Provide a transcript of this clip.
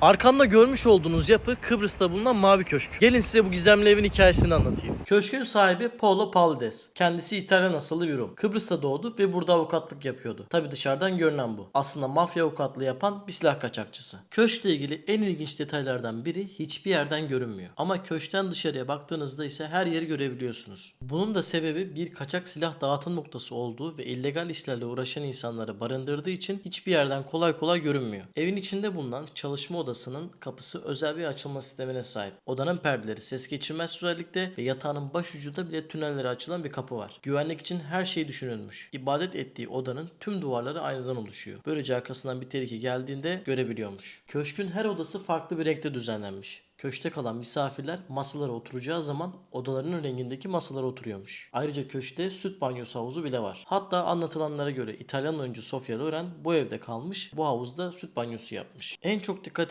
Arkamda görmüş olduğunuz yapı Kıbrıs'ta bulunan Mavi Köşk. Gelin size bu gizemli evin hikayesini anlatayım. Köşkün sahibi Paolo Paldes. Kendisi İtalyan asıllı bir Rum. Kıbrıs'ta doğdu ve burada avukatlık yapıyordu. Tabi dışarıdan görünen bu. Aslında mafya avukatlığı yapan bir silah kaçakçısı. Köşkle ilgili en ilginç detaylardan biri hiçbir yerden görünmüyor. Ama köşkten dışarıya baktığınızda ise her yeri görebiliyorsunuz. Bunun da sebebi bir kaçak silah dağıtım noktası olduğu ve illegal işlerle uğraşan insanları barındırdığı için hiçbir yerden kolay kolay görünmüyor. Evin içinde bulunan çalışma odasının kapısı özel bir açılma sistemine sahip. Odanın perdeleri ses geçirmez özellikle ve yatağının baş ucunda bile tünellere açılan bir kapı var. Güvenlik için her şey düşünülmüş. İbadet ettiği odanın tüm duvarları aynadan oluşuyor. Böylece arkasından bir tehlike geldiğinde görebiliyormuş. Köşkün her odası farklı bir renkte düzenlenmiş. Köşkte kalan misafirler masalara oturacağı zaman odalarının rengindeki masalara oturuyormuş. Ayrıca köşkte süt banyosu havuzu bile var. Hatta anlatılanlara göre İtalyan oyuncu Sofia Loren bu evde kalmış, bu havuzda süt banyosu yapmış. En çok dikkatimi